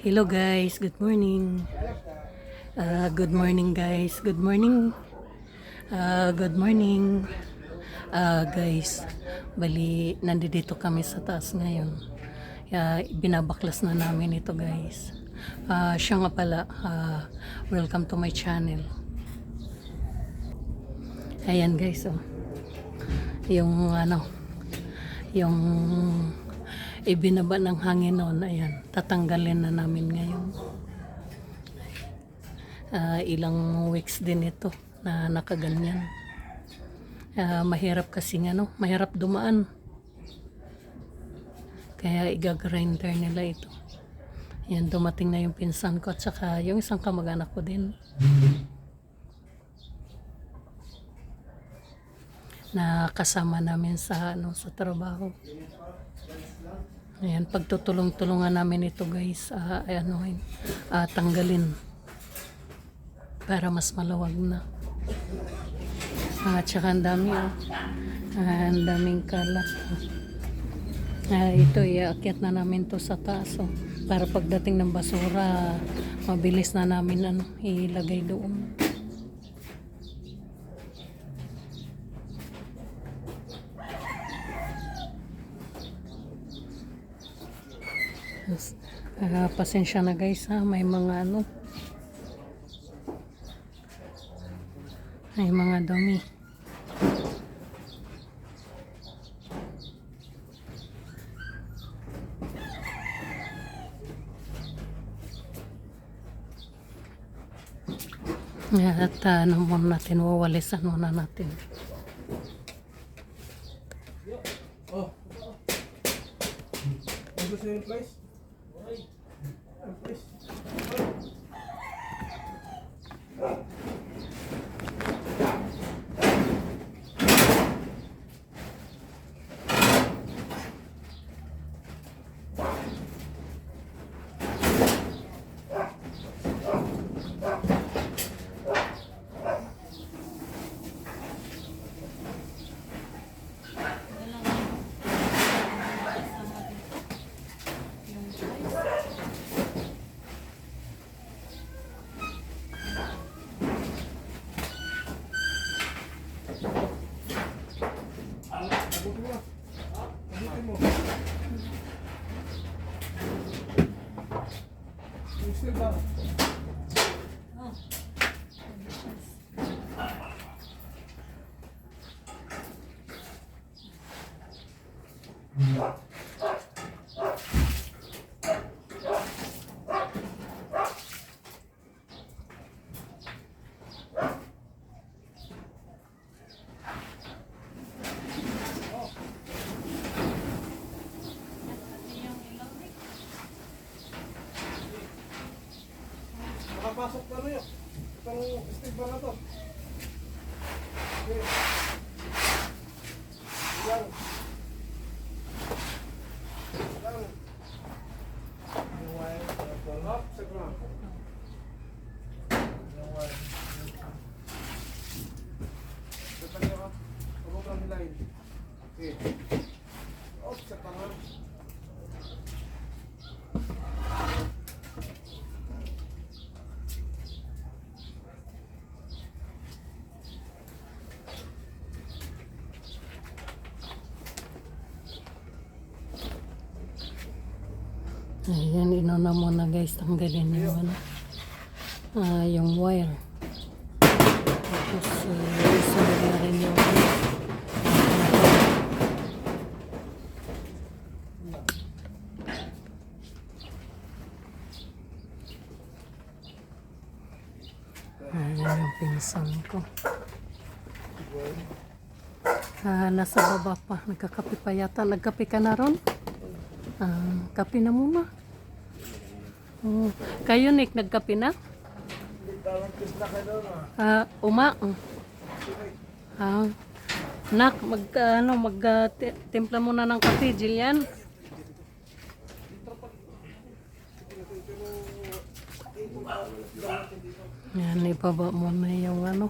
Hello guys, good morning. Uh, good morning guys, good morning. Uh, good morning. Uh, guys, bali nandito kami sa taas ngayon. Uh, binabaklas na namin ito guys. Uh, siya nga pala, uh, welcome to my channel. Ayan guys, oh. Yung ano, yung ibinaba ng hangin noon, ayan, tatanggalin na namin ngayon. Ah, ilang weeks din ito na nakaganyan. Ah, mahirap kasi nga, no? Mahirap dumaan. Kaya igagrinder nila ito. Yan, dumating na yung pinsan ko at saka yung isang kamag-anak ko din. Na kasama namin sa ano sa trabaho. Ayan, pagtutulong-tulungan namin ito guys, ay ano, ah, tanggalin para mas malawag na. Ah, at saka ang dami, oh. Ah, ang daming kalat. Ah, ito, iaakyat na namin to sa taas, oh. Para pagdating ng basura, mabilis na namin ano, ilagay doon. Ah, pasensya na guys ha, may mga ano may mga dumi. At ah, ano muna natin, wawalisan muna natin. Oh. Ang gusto yung place? Ang place? Abutin mo. Abutin mo. Yung steel ba? Nakapasok na rin yun. Steel ba na to? Okay. Yan. Yan. Yung wire, ito, up sa ground. Yung wire. Ito tayo, ah. Huwag kang hilahin. Okay. Up sa ground. Ayan, inuna muna guys, tanggalin yung ano, ah, yung wire. Tapos, uh, isunod na rin yung Ayan yung pinsan ko. Ah, nasa baba pa. Nagkakape pa yata. Nagkape ka na ron? Ah, kape na muna. Oh, kayo Nick, nagkape na? Na ah. Uma. Ah, nak, mag ano, mag ti- timpla muna ng kape, Jillian. Yan, ibaba muna yung ano,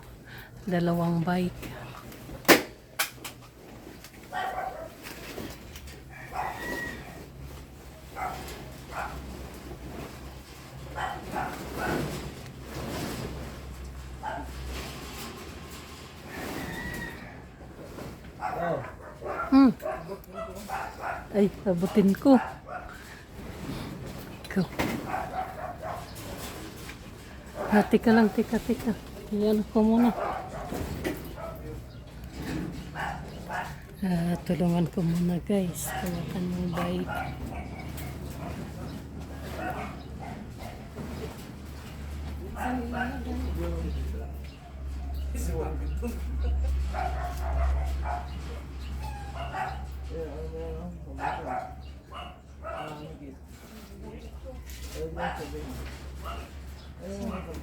dalawang bike. Ay, abutin ko. Ikaw. Ah, tika lang, tika, tika. Iyan ko muna. Ah, tulungan ko muna guys. Hawakan yung bike. 嗯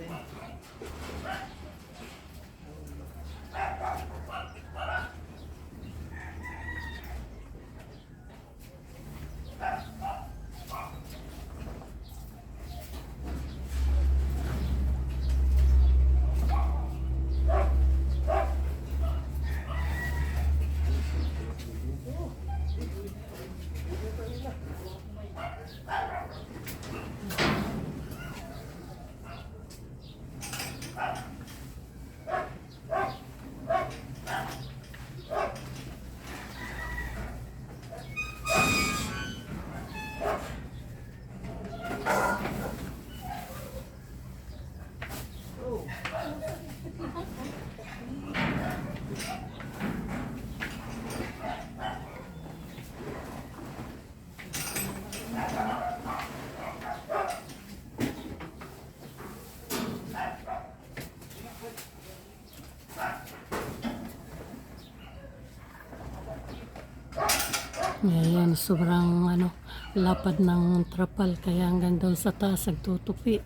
Ngayon, sobrang ano, lapad ng trapal kaya hanggang doon sa taas nagtutupi.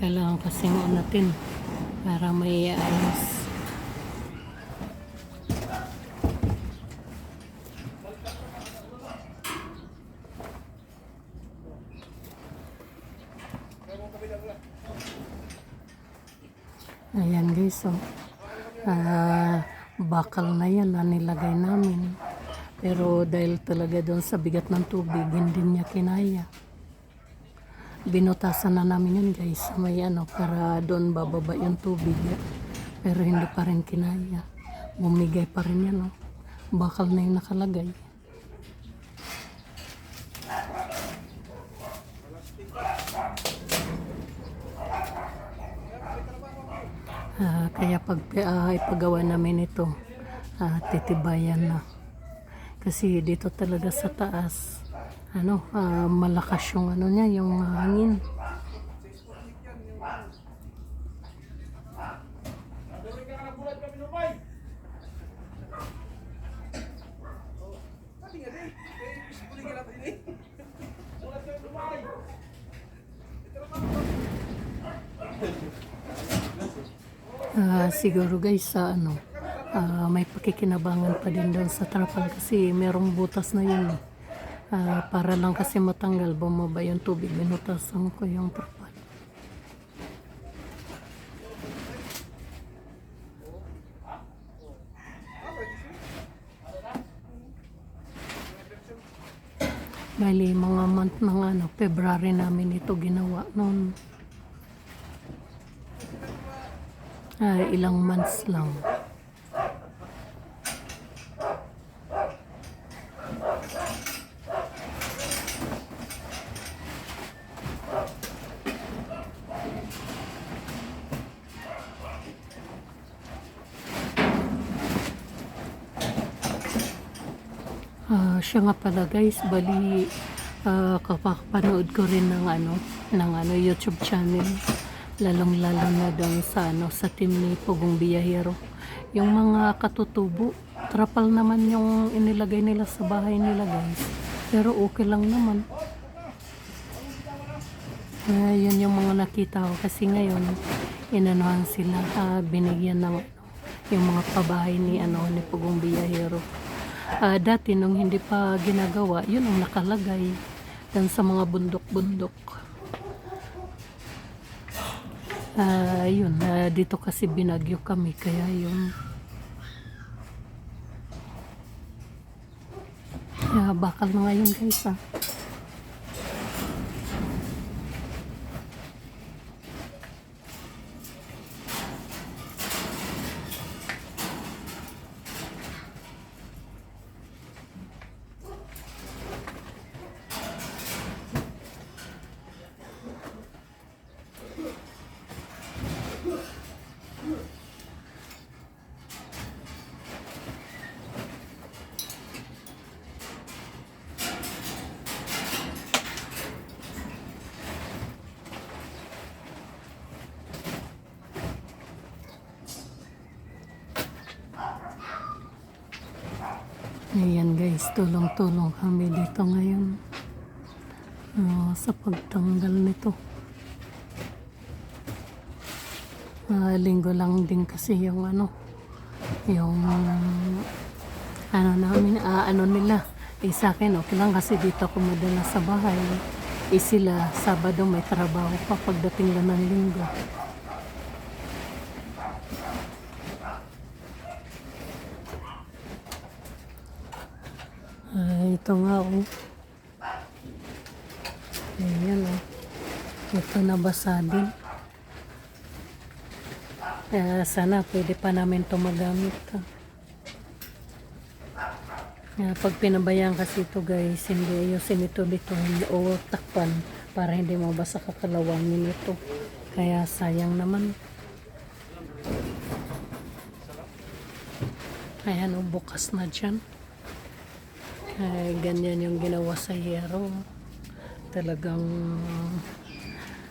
Kailangan kasing natin para may ayos. Ayan guys, oh. Bakal na nilagay namin. Pero dahil talaga doon sa bigat ng tubig, hindi niya kinaya. Binutasan na namin yun guys, may ano, para doon bababa yung tubig. Pero hindi pa rin kinaya. Bumigay pa rin yan, oh. Bakal na yung nakalagay. Ah, kaya pag ah, ipagawa namin ito, ah, titibayan na. Kasi dito talaga sa taas, ano, ah, malakas yung ano niya, yung hangin. Ah, siguro guys sa ano, ah, may pakikinabangan pa din doon sa trapal kasi merong butas na yun eh. Ah, para lang kasi matanggal, bumaba yung tubig, binutasan ko yung trapal. Bali, mga month ng ano, February namin ito ginawa noon. Ah, ilang months lang. Ah, siya nga pala guys, bali ah, kapapanood ko rin ng ano, ng ano YouTube channel. Lalong lalo na doon sa ano, sa team ni Pugong Biyahero. Yung mga katutubo, trapal naman yung inilagay nila sa bahay nila guys. Pero okay lang naman. Ah, yun yung mga nakita ko kasi ngayon inanuhan sila ah, binigyan ng yung mga pabahay ni ano ni Pugong Biyahero. Ah, dati nung hindi pa ginagawa, yun ang nakalagay dan sa mga bundok-bundok. Ah, yun, ah, dito kasi binagyo kami kaya yun. Yeah, bakal na ngayon guys ah. Ayan guys, tulong-tulong kami dito ngayon. Ah, sa pagtanggal nito. Ah, linggo lang din kasi yung ano, yung ano namin, ah, ano nila. Eh, sa akin, okay lang kasi dito ako madala sa bahay. Eh sila, Sabado may trabaho pa pagdating lang ng linggo. Ay, ito nga oh. Ayan oh. Ito nabasa din. Kaya sana pwede pa namin ito magamit. Kaya pag pinabayaan kasi ito guys, hindi ayusin ito dito o takpan para hindi mabasa kakalawangin ito. Kaya sayang naman. Ayan o, bukas na dyan. Ay, ganyan yung ginawa sa hero. Talagang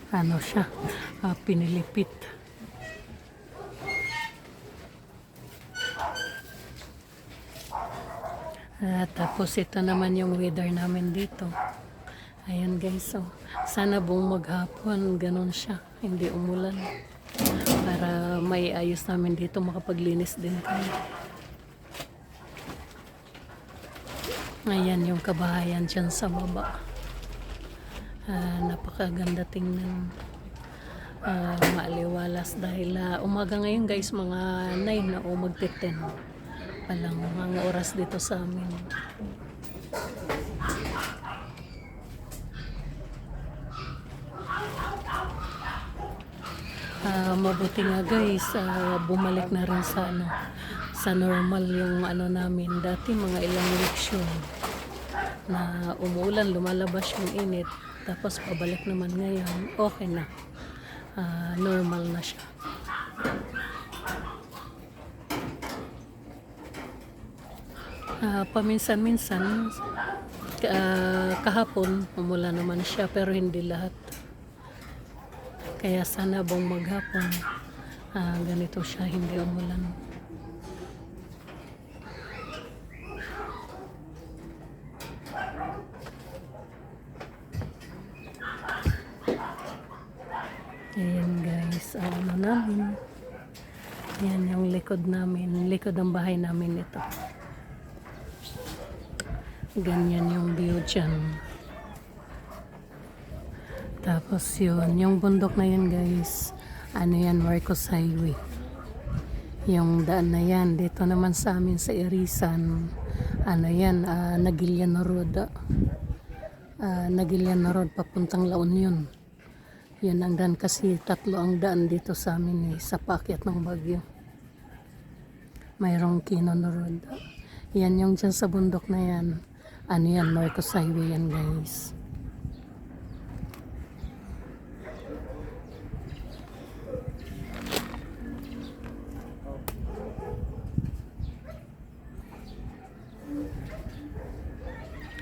ano siya, ah, pinilipit. At tapos ito naman yung weather namin dito. Ayan guys, so sana buong maghapon ganun siya, hindi umulan. Para may ayos namin dito, makapaglinis din kami. Ayan yung kabahayan dyan sa baba. Ah, napakaganda tingnan. Ah, maaliwalas dahil ah, umaga ngayon guys, mga 9 na o magti-10 palang mga oras dito sa amin. Ah, mabuti nga guys, ah, bumalik na rin sa ano, sa normal yung ano namin. Dati mga ilang weeks yun na umuulan, lumalabas yung init. Tapos pabalik naman ngayon, okay na. Ah, normal na siya. Ah, paminsan-minsan, ah, kahapon, umula naman siya pero hindi lahat. Kaya sana buong maghapon, ah, ganito siya, hindi umulan. Ayan guys, ang ano namin. Yan yung likod namin. Likod ng bahay namin ito. Ganyan yung view dyan. Tapos yun, yung bundok na yan guys, ano yan, Marcos Highway. Yung daan na yan, dito naman sa amin sa Irisan, ano yan, uh, Nagilian Road. Uh, Nagilian Road, papuntang La Union. Yan ang daan kasi tatlo ang daan dito sa amin eh, sa pakyat ng Bagyo. Mayroong Kinon Road. Yan yung dyan sa bundok na yan. Ano yan, Marcos Highway yan guys.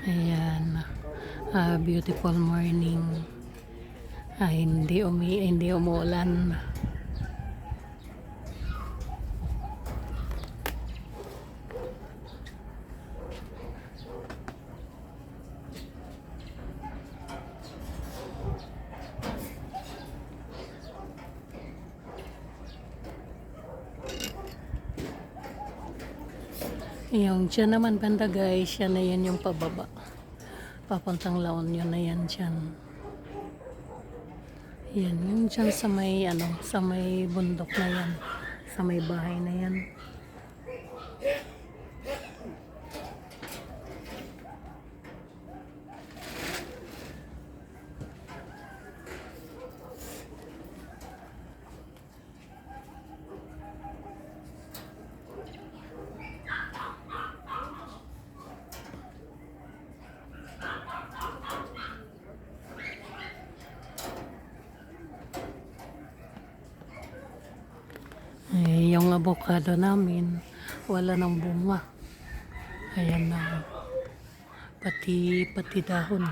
Ayan. Ah, beautiful morning. Ah, hindi umi hindi umuulan. Yung dyan naman banda guys, yan na yan yung pababa. Papuntang laon yun na yan dyan. Yan, yung dyan sa may, ano, sa may bundok na yan. Sa may bahay na yan. Eh, yung avocado namin, wala nang bunga. Ayan na. Pati, pati dahon.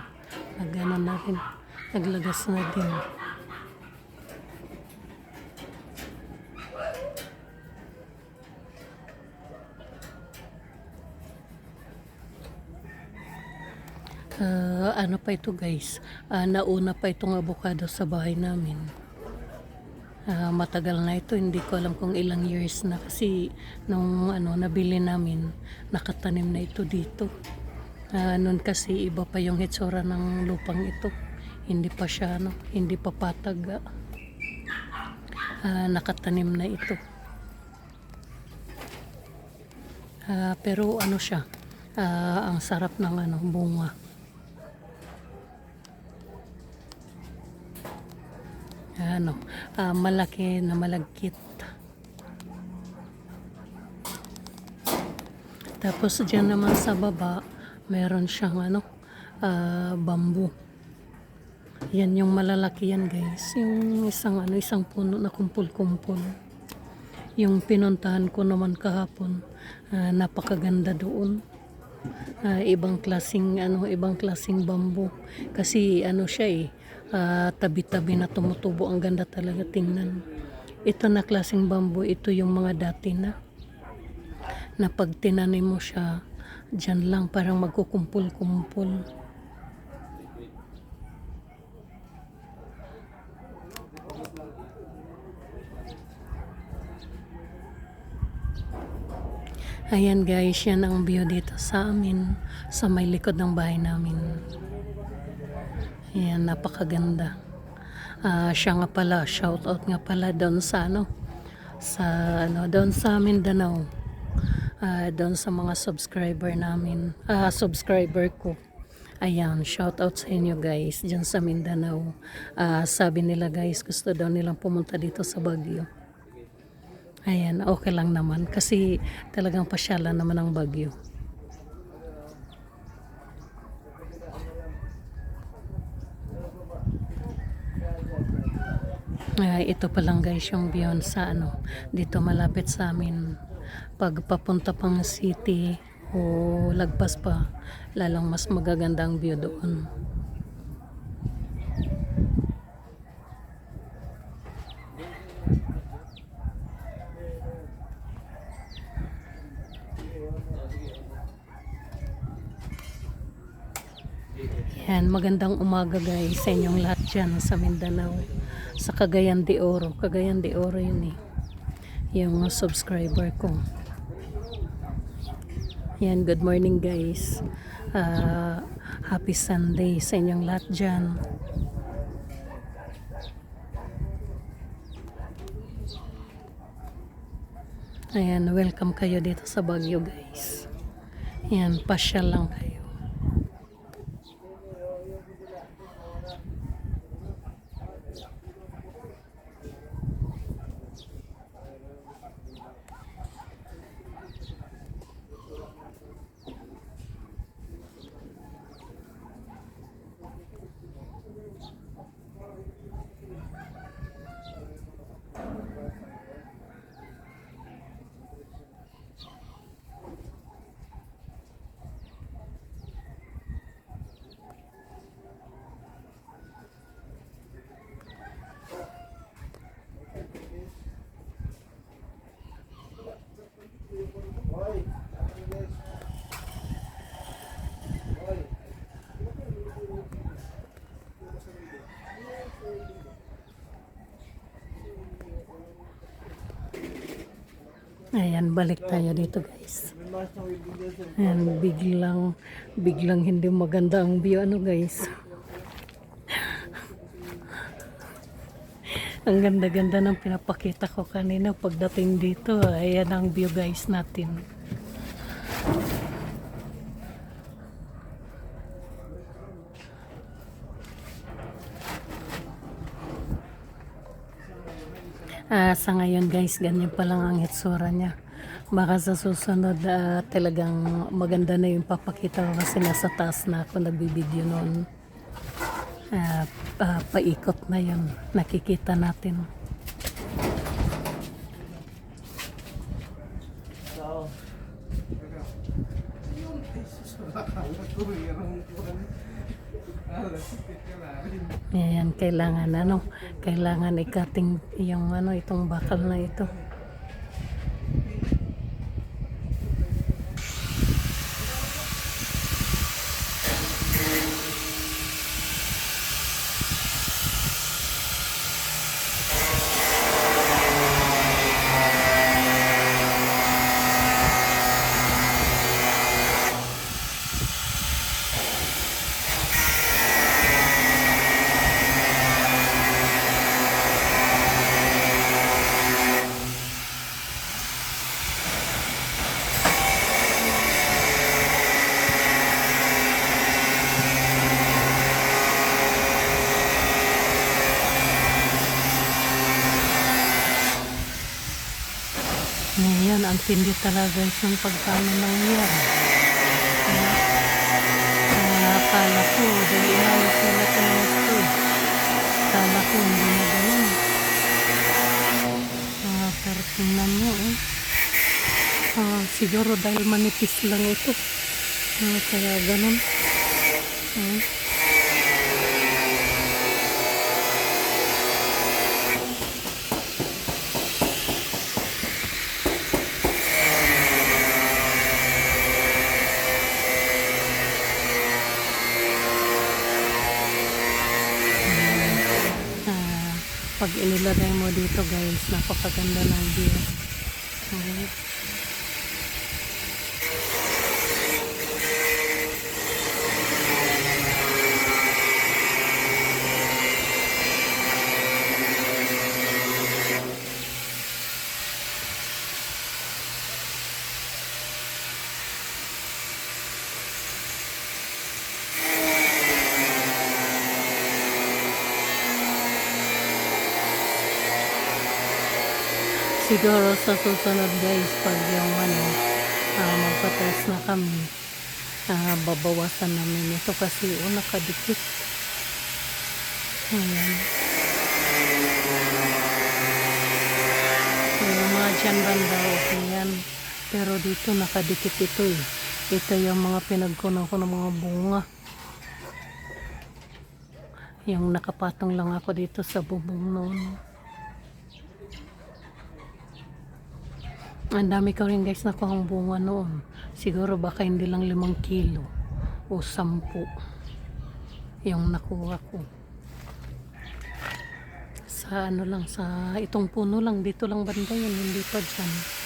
Nagana na rin. Naglagas na din. Ah, ano pa ito guys? Ah, nauna pa itong avocado sa bahay namin. Ah, matagal na ito, hindi ko alam kung ilang years na kasi nung ano nabili namin, nakatanim na ito dito. Ah, noon kasi iba pa yung hitsura ng lupang ito. Hindi pa siya ano, hindi pa patag. ah. Ah, nakatanim na ito. Ah, pero ano siya? ah, ang sarap ng ano bunga. Ano, ah, malaki na malagkit. Tapos diyan naman sa baba, meron siyang ano, ah, bamboo. Yan yung malalaki yan guys. Yung isang ano, isang puno na kumpul-kumpul. Yung pinuntahan ko naman kahapon, ah, napakaganda doon. Ah, ibang klasing ano, ibang klasing bamboo. Kasi ano siya eh, ah, tabi-tabi na tumutubo. Ang ganda talaga tingnan. Ito na klaseng bamboo, ito yung mga dati na na pag tinanim mo siya, dyan lang parang magkukumpul-kumpul. Ayan guys, yan ang view dito sa amin, sa may likod ng bahay namin. Ayan, napakaganda. Ah, siya nga pala, shout out nga pala doon sa ano, sa ano, doon sa Mindanao. Ah, doon sa mga subscriber namin, ah, subscriber ko. Ayan, shout out sa inyo guys, dyan sa Mindanao. Ah, sabi nila guys, gusto daw nilang pumunta dito sa Baguio. Ayan, okay lang naman kasi talagang pasyalan naman ang Bagyo. Ay, ito pa lang guys yung beyond sa ano, dito malapit sa amin. Pag papunta pang city o lagpas pa, lalong mas magaganda ang view doon. Yan, magandang umaga guys sa inyong lahat dyan sa Mindanao. Sa Cagayan de Oro. Cagayan de Oro yun eh. Yung subscriber ko. Yan, good morning guys. Ah, happy Sunday sa inyong lahat dyan. Ayan, welcome kayo dito sa Baguio guys. Yan, pasyal lang kayo. Ayan, balik tayo dito guys. Ayan, biglang, biglang hindi maganda ang view. Ano guys? ang ganda-ganda ng pinapakita ko kanina pagdating dito. Ayan ang view guys natin. Ah, sa ngayon guys, ganyan pa lang ang itsura niya. Baka sa susunod ah, talagang maganda na yung papakita ko kasi nasa taas na ako nagbibideo noon. Ah, ah, paikot na yun. Nakikita natin. Sao? Ayun, ay sus, nakakalat ko. Mayroong kuhan. Ah, nasipit ka na rin. Ayan, kailangan ano, kailangan ikating yung ano, itong bakal na ito. Ayan, ang tindi talaga ng pagkano nangyari. Ayan. Ah, akala ko, dahil inayos nila ito ng school. Akala ko hindi na ganun. Ah, pero tingnan nyo eh. Ah, siguro dahil manipis lang ito. Ah, kaya ganun. Ah. Ah, pag inilagay mo dito guys, napakaganda ng view. Ah. Siguro sa susunod guys, pag yung ano, uh, magpa-test na kami, ah, babawasan namin ito kasi o nakadikit. Ayan. So, yung mga dyan banda, okay. Pero dito nakadikit ito eh. Ito yung mga pinagkunan ko ng mga bunga. Yung nakapatong lang ako dito sa bubong noon. Ang dami ko rin guys nakuhang bunga noon. Siguro baka hindi lang limang kilo o sampu yung nakuha ko. Sa ano lang, sa itong puno lang, dito lang banda yun, hindi pa dyan.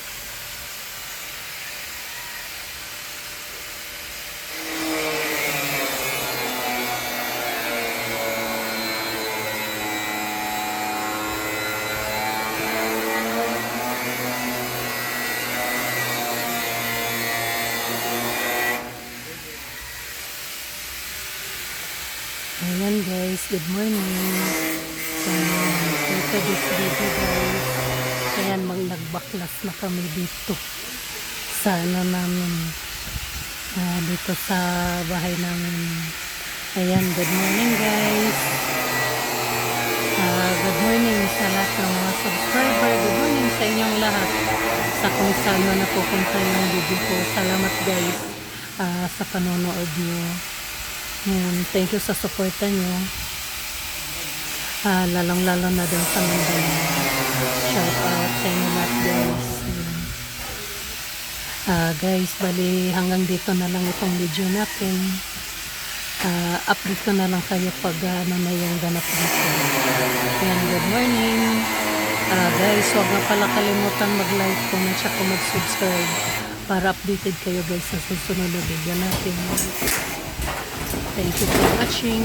Ayan guys, good morning. Ayan, ito this video guys. Ayan, magnagbaklas na kami dito. Sa ano namin. ah, dito sa bahay namin. Ayan, good morning guys. Ah, good morning sa lahat ng mga subscriber. Good morning sa inyong lahat. Sa kung saan man napupunta yung video ko. Salamat guys ah, sa panonood nyo. Ayan, thank you sa suporta nyo. Ah, lalong-lalo na doon sa Mindanao. Shout out sa inyo lahat guys. Ah, guys, bali hanggang dito na lang itong video natin. Ah, update ko na lang kayo pag ah, ano na ganap dito. Ayan, good morning. Ah, guys, huwag na pala kalimutan mag-like, comment, tsaka mag-subscribe para updated kayo guys sa susunod na video natin. Thank you for watching.